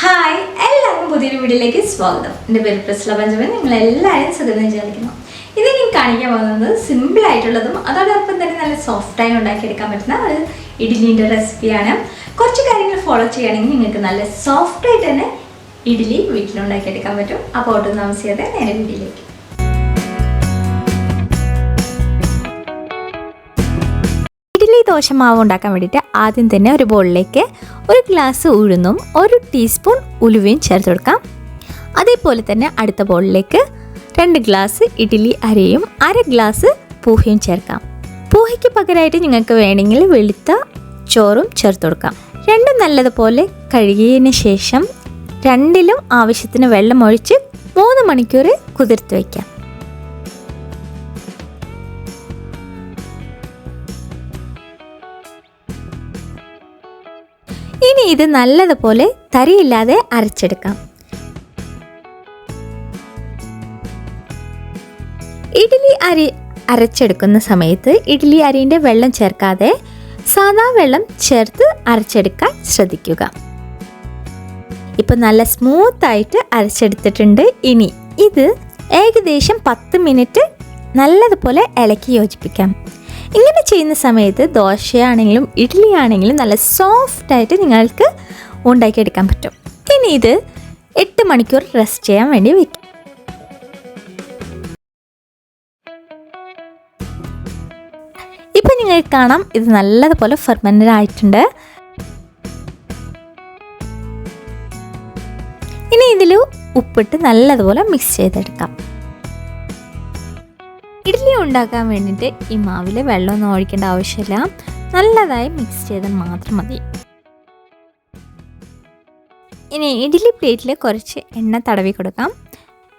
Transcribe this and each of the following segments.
Hi എല്ലാവർക്കും പുതിയൊരു വീഡിയോയിലേക്ക് സ്വാഗതം. എന്റെ പേര് പ്രസ്ല പഞ്ചമൻ നിങ്ങൾ എല്ലാവരും സുഖം വിചാരിക്കുന്നു ഇത് ഞാൻ കാണിക്കാൻ പോകുന്നത് സിമ്പിൾ ആയിട്ടുള്ളതും അതോടൊപ്പം തന്നെ നല്ല സോഫ്റ്റായി ഉണ്ടാക്കിയെടുക്കാൻ പറ്റുന്ന ഒരു ഇഡ്ഡലിന്റെ റെസിപ്പിയാണ് കുറച്ച് കാര്യങ്ങൾ ഫോളോ ചെയ്യുകയാണെങ്കിൽ നിങ്ങൾക്ക് നല്ല സോഫ്റ്റ് ആയിട്ട് തന്നെ ഇഡ്ഡലി വീട്ടിലുണ്ടാക്കിയെടുക്കാൻ പറ്റും. അപ്പോൾ ഒട്ടും താമസിയാതെ നേരെ വീഡിയോയിലേക്ക് ഇഡ്ഡലി ദോശ മാവ് ഉണ്ടാക്കാൻ വേണ്ടിയിട്ട് ആദ്യം തന്നെ ഒരു ബോളിലേക്ക് ഒരു ഗ്ലാസ് ഉഴുന്നും ഒരു ടീസ്പൂൺ ഉലുവയും ചേർത്ത് കൊടുക്കാം. അതേപോലെ തന്നെ അടുത്ത ബോളിലേക്ക് രണ്ട് ഗ്ലാസ് ഇഡ്ഡലി അരയും അര ഗ്ലാസ് പൂഹയും ചേർക്കാം. പൂഹയ്ക്ക് പകരമായിട്ട് നിങ്ങൾക്ക് വേണമെങ്കിൽ വെളുത്ത ചോറും ചേർത്ത് കൊടുക്കാം. രണ്ടും നല്ലതുപോലെ കഴുകിയതിന് ശേഷം രണ്ടിലും ആവശ്യത്തിന് വെള്ളം ഒഴിച്ച് മൂന്ന് മണിക്കൂർ കുതിർത്ത് വയ്ക്കാം. ഇനി ഇത് നല്ലതുപോലെ തരിയില്ലാതെ അരച്ചെടുക്കാം. ഇഡ്ഡലി അരി അരച്ചെടുക്കുന്ന സമയത്ത് ഇഡ്ഡലി അരിന്റെ വെള്ളം ചേർക്കാതെ സാധാ വെള്ളം ചേർത്ത് അരച്ചെടുക്കാൻ ശ്രദ്ധിക്കുക. ഇപ്പം നല്ല സ്മൂത്തായിട്ട് അരച്ചെടുത്തിട്ടുണ്ട് ഇനി ഇത് ഏകദേശം പത്ത് മിനിറ്റ് നല്ലതുപോലെ ഇളക്കി യോജിപ്പിക്കാം. ഇങ്ങനെ ചെയ്യുന്ന സമയത്ത് ദോശയാണെങ്കിലും ഇഡ്ഡലി ആണെങ്കിലും നല്ല സോഫ്റ്റായിട്ട് നിങ്ങൾക്ക് ഉണ്ടാക്കിയെടുക്കാൻ പറ്റും. ഇനി ഇത് എട്ട് മണിക്കൂർ റെസ്റ്റ് ചെയ്യാൻ വേണ്ടി വെക്കും ഇപ്പം നിങ്ങൾക്ക് കാണാം ഇത് നല്ലതുപോലെ ഫെർമന്റഡ് ആയിട്ടുണ്ട്. ഇനി ഇതിൽ ഉപ്പിട്ട് നല്ലതുപോലെ മിക്സ് ചെയ്തെടുക്കാം. ഇഡ്ഡലി ഉണ്ടാക്കാൻ വേണ്ടിയിട്ട് ഈ മാവിൽ വെള്ളമൊന്നും ഒഴിക്കേണ്ട ആവശ്യമില്ല. നല്ലതായി മിക്സ് ചെയ്താൽ മാത്രം മതി. ഇനി ഇഡ്ഡലി പ്ലേറ്റിൽ കുറച്ച് എണ്ണ തടവി കൊടുക്കാം.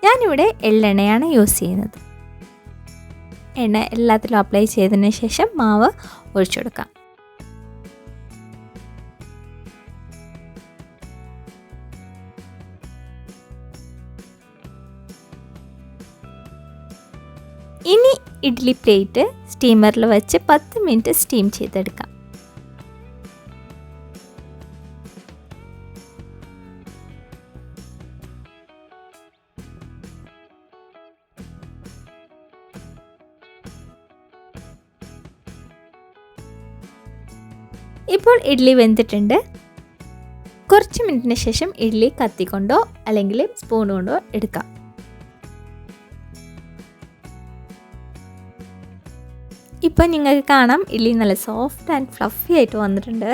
ഞാനിവിടെ എള്ളെണ്ണയാണ് യൂസ് ചെയ്യുന്നത്. എണ്ണ എല്ലാത്തിലും അപ്ലൈ ചെയ്തതിന് ശേഷം മാവ് ഒഴിച്ചു കൊടുക്കാം. ഇനി ഇഡ്ഡലി പ്ലേറ്റ് സ്റ്റീമറിൽ വെച്ച് പത്ത് മിനിറ്റ് സ്റ്റീം ചെയ്തെടുക്കാം. ഇപ്പോൾ ഇഡ്ഡലി വെന്തിട്ടുണ്ട്. കുറച്ച് മിനിറ്റിന് ശേഷം ഇഡ്ഡലി കത്തിക്കൊണ്ടോ അല്ലെങ്കിൽ സ്പൂൺ കൊണ്ടോ എടുക്കാം. ഇപ്പം നിങ്ങൾക്ക് കാണാം ഇഡ്ഡലി നല്ല സോഫ്റ്റ് ആൻഡ് ഫ്ലഫി ആയിട്ട് വന്നിട്ടുണ്ട്.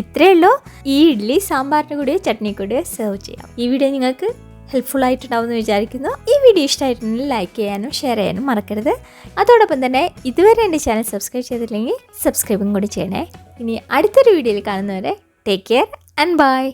ഇത്രയേ ഉള്ളൂ. ഈ ഇഡ്ഡലി സാമ്പാറിന്റെ കൂടെയോ ചട്നി കൂടെയോ സെർവ് ചെയ്യാം. ഈ വീഡിയോ നിങ്ങൾക്ക് ഹെൽപ്ഫുൾ ആയിട്ടുണ്ടാവുമെന്ന് വിചാരിക്കുന്നു. ഈ വീഡിയോ ഇഷ്ടമായിട്ടുണ്ടെങ്കിൽ ലൈക്ക് ചെയ്യാനും ഷെയർ ചെയ്യാനും മറക്കരുത്. അതോടൊപ്പം തന്നെ ഇതുവരെ എന്റെ ചാനൽ സബ്സ്ക്രൈബ് ചെയ്തില്ലെങ്കിൽ സബ്സ്ക്രൈബും കൂടി ചെയ്യണേ. ഇനി അടുത്തൊരു വീഡിയോയിൽ കാണുന്നവരെ ടേക്ക് കെയർ ആൻഡ് ബൈ